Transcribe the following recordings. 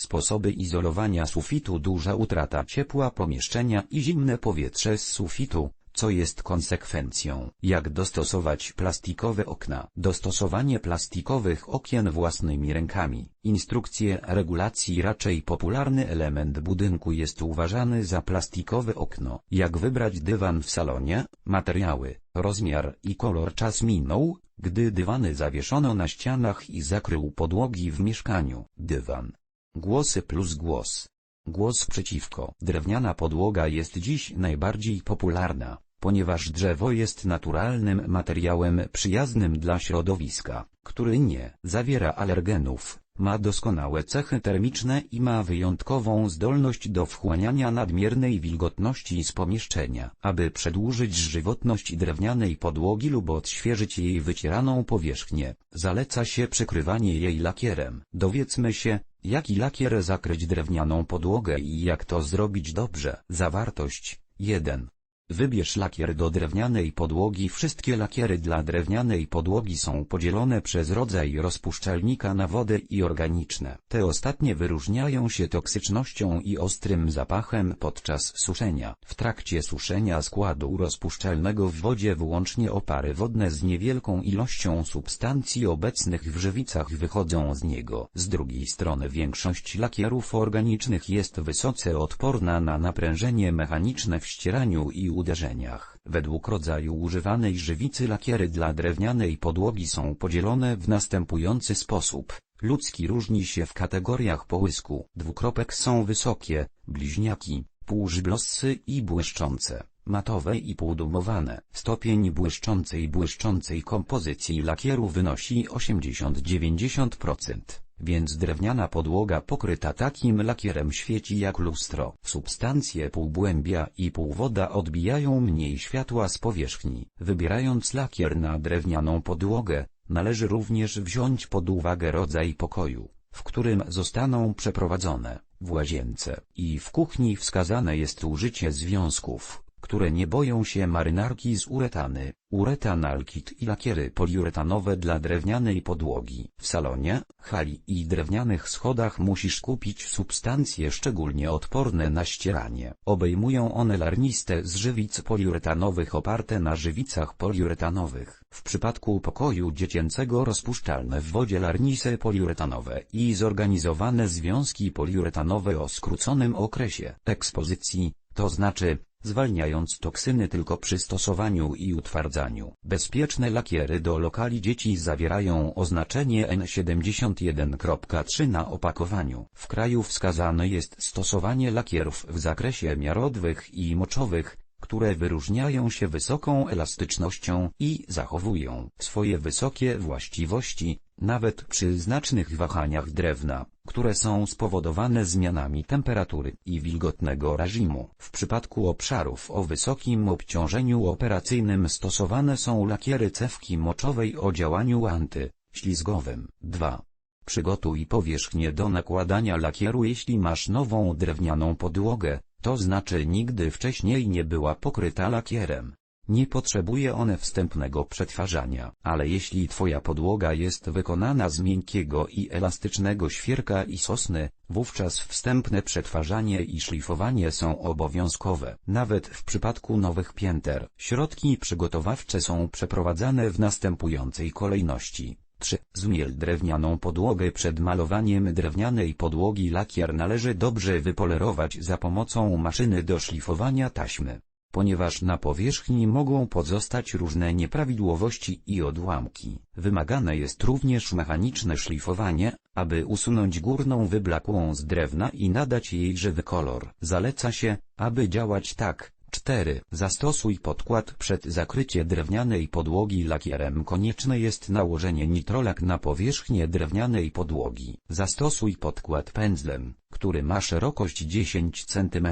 Sposoby izolowania sufitu Duża utrata ciepła pomieszczenia i zimne powietrze z sufitu, co jest konsekwencją. Jak dostosować plastikowe okna? Dostosowanie plastikowych okien własnymi rękami. Instrukcje regulacji Raczej popularny element budynku jest uważany za plastikowe okno. Jak wybrać dywan w salonie? Materiały, rozmiar i kolor Czas minął, gdy dywany zawieszono na ścianach i zakrył podłogi w mieszkaniu. Dywan. Głosy plus głos. Głos przeciwko. Drewniana podłoga jest dziś najbardziej popularna, ponieważ drzewo jest naturalnym materiałem przyjaznym dla środowiska, który nie zawiera alergenów, ma doskonałe cechy termiczne i ma wyjątkową zdolność do wchłaniania nadmiernej wilgotności z pomieszczenia. Aby przedłużyć żywotność drewnianej podłogi lub odświeżyć jej wycieraną powierzchnię, zaleca się przykrywanie jej lakierem. Dowiedzmy się, jaki lakier zakryć drewnianą podłogę i jak to zrobić dobrze. Zawartość 1. Wybierz lakier do drewnianej podłogi Wszystkie lakiery dla drewnianej podłogi są podzielone przez rodzaj rozpuszczalnika na wodę i organiczne. Te ostatnie wyróżniają się toksycznością i ostrym zapachem podczas suszenia. W trakcie suszenia składu rozpuszczalnego w wodzie wyłącznie opary wodne z niewielką ilością substancji obecnych w żywicach wychodzą z niego. Z drugiej strony większość lakierów organicznych jest wysoce odporna na naprężenie mechaniczne w ścieraniu i uderzeniach. Według rodzaju używanej żywicy lakiery dla drewnianej podłogi są podzielone w następujący sposób. Ludzki różni się w kategoriach połysku. Dwukropek są wysokie, bliźniaki, półżyblossy i błyszczące, matowe i półdumowane. Stopień błyszczącej błyszczącej kompozycji lakieru wynosi 80-90% więc drewniana podłoga pokryta takim lakierem świeci jak lustro. Substancje półbłębia i półwoda odbijają mniej światła z powierzchni. Wybierając lakier na drewnianą podłogę, należy również wziąć pod uwagę rodzaj pokoju, w którym zostaną przeprowadzone. W łazience i w kuchni wskazane jest użycie związków, które nie boją się marynarki z uretany, uretanalkit i lakiery poliuretanowe dla drewnianej podłogi. W salonie, hali i drewnianych schodach musisz kupić substancje szczególnie odporne na ścieranie. Obejmują one larniste z żywic poliuretanowych oparte na żywicach poliuretanowych. W przypadku pokoju dziecięcego rozpuszczalne w wodzie larnise poliuretanowe i zorganizowane związki poliuretanowe o skróconym okresie ekspozycji, to znaczy, zwalniając toksyny tylko przy stosowaniu i utwardzaniu. Bezpieczne lakiery do lokali dzieci zawierają oznaczenie N71.3 na opakowaniu. W kraju wskazane jest stosowanie lakierów w zakresie miarodwych i moczowych, które wyróżniają się wysoką elastycznością i zachowują swoje wysokie właściwości, nawet przy znacznych wahaniach drewna, które są spowodowane zmianami temperatury i wilgotnego reżimu. W przypadku obszarów o wysokim obciążeniu operacyjnym stosowane są lakiery cewki moczowej o działaniu antyślizgowym. 2. Przygotuj powierzchnię do nakładania lakieru jeśli masz nową drewnianą podłogę, to znaczy nigdy wcześniej nie była pokryta lakierem. Nie potrzebuje one wstępnego przetwarzania, ale jeśli Twoja podłoga jest wykonana z miękkiego i elastycznego świerka i sosny, wówczas wstępne przetwarzanie i szlifowanie są obowiązkowe. Nawet w przypadku nowych pięter, środki przygotowawcze są przeprowadzane w następującej kolejności. 3. Zmiel drewnianą podłogę przed malowaniem drewnianej podłogi lakier należy dobrze wypolerować za pomocą maszyny do szlifowania taśmy ponieważ na powierzchni mogą pozostać różne nieprawidłowości i odłamki. Wymagane jest również mechaniczne szlifowanie, aby usunąć górną wyblakłą z drewna i nadać jej żywy kolor. Zaleca się, aby działać tak, 4. Zastosuj podkład przed zakrycie drewnianej podłogi lakierem. Konieczne jest nałożenie nitrolak na powierzchnię drewnianej podłogi. Zastosuj podkład pędzlem, który ma szerokość 10 cm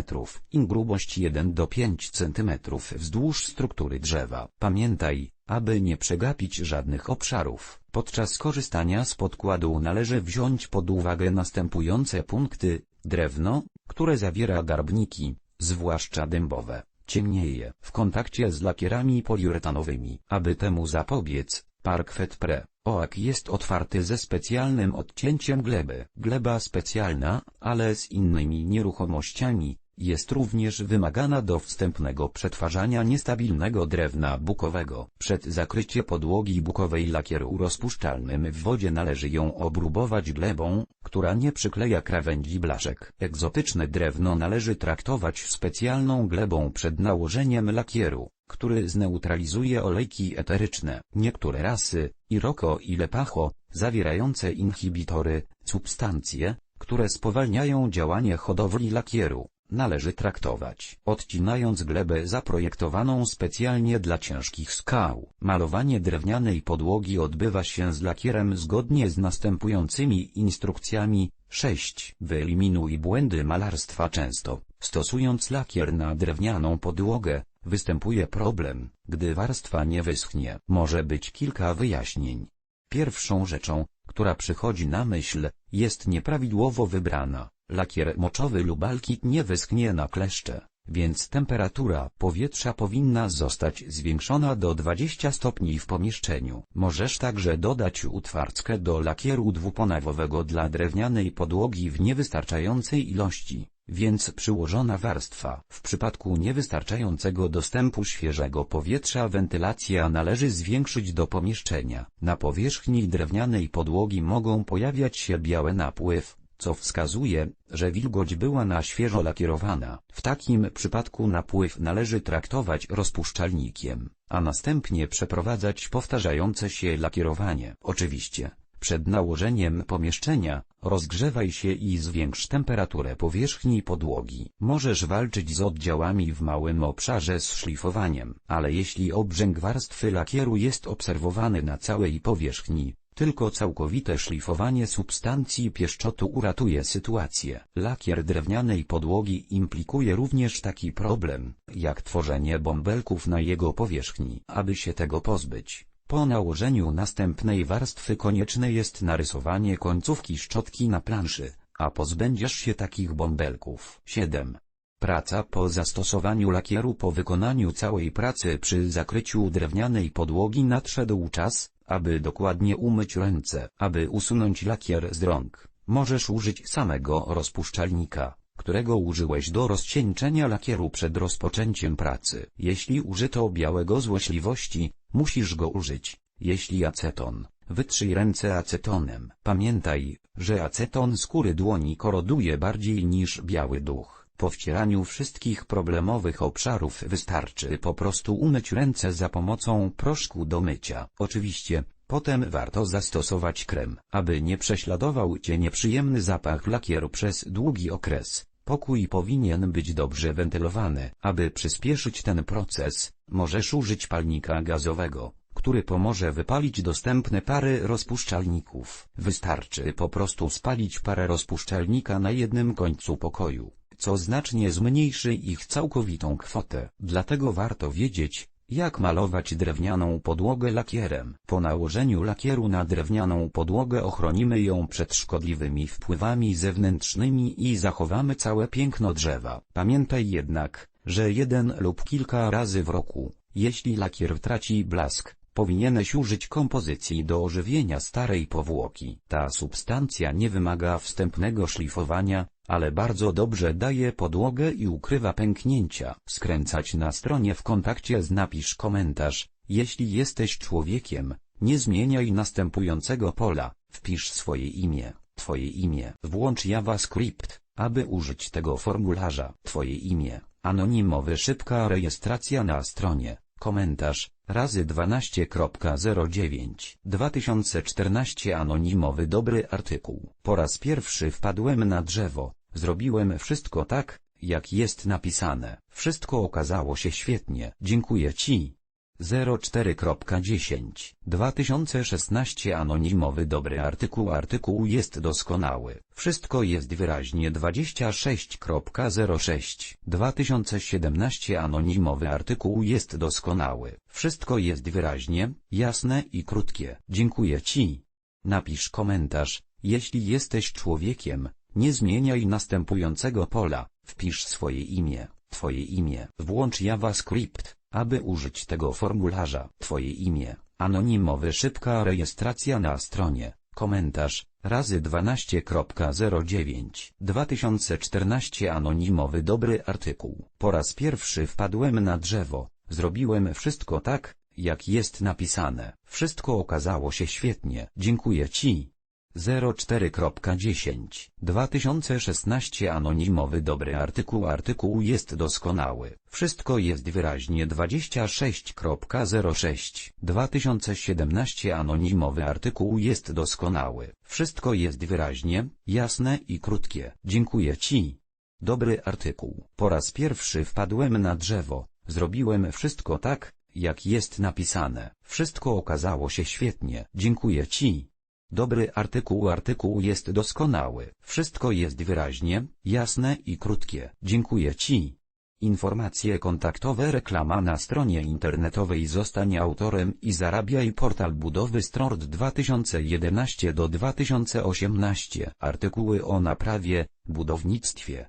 i grubość 1 do 5 cm wzdłuż struktury drzewa. Pamiętaj, aby nie przegapić żadnych obszarów. Podczas korzystania z podkładu należy wziąć pod uwagę następujące punkty. Drewno, które zawiera garbniki, zwłaszcza dębowe, ciemnieje w kontakcie z lakierami poliuretanowymi. Aby temu zapobiec, Parkwet Pre Oak jest otwarty ze specjalnym odcięciem gleby. Gleba specjalna, ale z innymi nieruchomościami, jest również wymagana do wstępnego przetwarzania niestabilnego drewna bukowego. Przed zakrycie podłogi bukowej lakieru rozpuszczalnym w wodzie należy ją obrubować glebą, która nie przykleja krawędzi blaszek. Egzotyczne drewno należy traktować specjalną glebą przed nałożeniem lakieru, który zneutralizuje olejki eteryczne. Niektóre rasy, Iroko i Lepacho, zawierające inhibitory, substancje, które spowalniają działanie hodowli lakieru, należy traktować, odcinając glebę zaprojektowaną specjalnie dla ciężkich skał. Malowanie drewnianej podłogi odbywa się z lakierem zgodnie z następującymi instrukcjami. 6. Wyeliminuj błędy malarstwa często, stosując lakier na drewnianą podłogę, występuje problem, gdy warstwa nie wyschnie. Może być kilka wyjaśnień. Pierwszą rzeczą, która przychodzi na myśl, jest nieprawidłowo wybrana Lakier moczowy lub alkit nie wyschnie na kleszcze, więc temperatura powietrza powinna zostać zwiększona do 20 stopni w pomieszczeniu. Możesz także dodać utwardzkę do lakieru dwuponawowego dla drewnianej podłogi w niewystarczającej ilości, więc przyłożona warstwa. W przypadku niewystarczającego dostępu świeżego powietrza wentylacja należy zwiększyć do pomieszczenia. Na powierzchni drewnianej podłogi mogą pojawiać się białe napływ, co wskazuje, że wilgoć była na świeżo lakierowana. W takim przypadku napływ należy traktować rozpuszczalnikiem, a następnie przeprowadzać powtarzające się lakierowanie. Oczywiście, przed nałożeniem pomieszczenia, rozgrzewaj się i zwiększ temperaturę powierzchni podłogi. Możesz walczyć z oddziałami w małym obszarze z szlifowaniem, ale jeśli obrzęk warstwy lakieru jest obserwowany na całej powierzchni, tylko całkowite szlifowanie substancji pieszczotu uratuje sytuację. Lakier drewnianej podłogi implikuje również taki problem, jak tworzenie bąbelków na jego powierzchni. Aby się tego pozbyć, po nałożeniu następnej warstwy konieczne jest narysowanie końcówki szczotki na planszy, a pozbędziesz się takich bąbelków. 7. Praca po zastosowaniu lakieru Po wykonaniu całej pracy przy zakryciu drewnianej podłogi nadszedł czas, aby dokładnie umyć ręce. Aby usunąć lakier z rąk, możesz użyć samego rozpuszczalnika, którego użyłeś do rozcieńczenia lakieru przed rozpoczęciem pracy. Jeśli użyto białego złośliwości, musisz go użyć. Jeśli aceton, wytrzyj ręce acetonem. Pamiętaj, że aceton skóry dłoni koroduje bardziej niż biały duch. Po wcieraniu wszystkich problemowych obszarów wystarczy po prostu umyć ręce za pomocą proszku do mycia. Oczywiście, potem warto zastosować krem, aby nie prześladował Cię nieprzyjemny zapach lakieru przez długi okres. Pokój powinien być dobrze wentylowany. Aby przyspieszyć ten proces, możesz użyć palnika gazowego, który pomoże wypalić dostępne pary rozpuszczalników. Wystarczy po prostu spalić parę rozpuszczalnika na jednym końcu pokoju co znacznie zmniejszy ich całkowitą kwotę. Dlatego warto wiedzieć, jak malować drewnianą podłogę lakierem. Po nałożeniu lakieru na drewnianą podłogę ochronimy ją przed szkodliwymi wpływami zewnętrznymi i zachowamy całe piękno drzewa. Pamiętaj jednak, że jeden lub kilka razy w roku, jeśli lakier traci blask, powinieneś użyć kompozycji do ożywienia starej powłoki. Ta substancja nie wymaga wstępnego szlifowania, ale bardzo dobrze daje podłogę i ukrywa pęknięcia. Skręcać na stronie w kontakcie z napisz komentarz, jeśli jesteś człowiekiem, nie zmieniaj następującego pola, wpisz swoje imię, twoje imię. Włącz JavaScript, aby użyć tego formularza. Twoje imię, anonimowy szybka rejestracja na stronie, komentarz, razy 12.09 2014 anonimowy dobry artykuł. Po raz pierwszy wpadłem na drzewo, Zrobiłem wszystko tak, jak jest napisane. Wszystko okazało się świetnie. Dziękuję Ci. 04.10 2016 Anonimowy dobry artykuł Artykuł jest doskonały. Wszystko jest wyraźnie 26.06 2017 Anonimowy artykuł jest doskonały. Wszystko jest wyraźnie, jasne i krótkie. Dziękuję Ci. Napisz komentarz, jeśli jesteś człowiekiem, nie zmieniaj następującego pola, wpisz swoje imię, twoje imię. Włącz JavaScript, aby użyć tego formularza. Twoje imię, Anonimowy szybka rejestracja na stronie. Komentarz. Razy 12.09 2014 Anonimowy dobry artykuł. Po raz pierwszy wpadłem na drzewo. Zrobiłem wszystko tak, jak jest napisane. Wszystko okazało się świetnie. Dziękuję Ci. 04.10 2016 Anonimowy dobry artykuł Artykuł jest doskonały. Wszystko jest wyraźnie 26.06 2017 Anonimowy artykuł jest doskonały. Wszystko jest wyraźnie, jasne i krótkie. Dziękuję Ci. Dobry artykuł. Po raz pierwszy wpadłem na drzewo. Zrobiłem wszystko tak, jak jest napisane. Wszystko okazało się świetnie. Dziękuję Ci. Dobry artykuł Artykuł jest doskonały. Wszystko jest wyraźnie, jasne i krótkie. Dziękuję Ci. Informacje kontaktowe Reklama na stronie internetowej Zostań autorem i zarabiaj Portal budowy Strord 2011 do 2018 Artykuły o naprawie, budownictwie,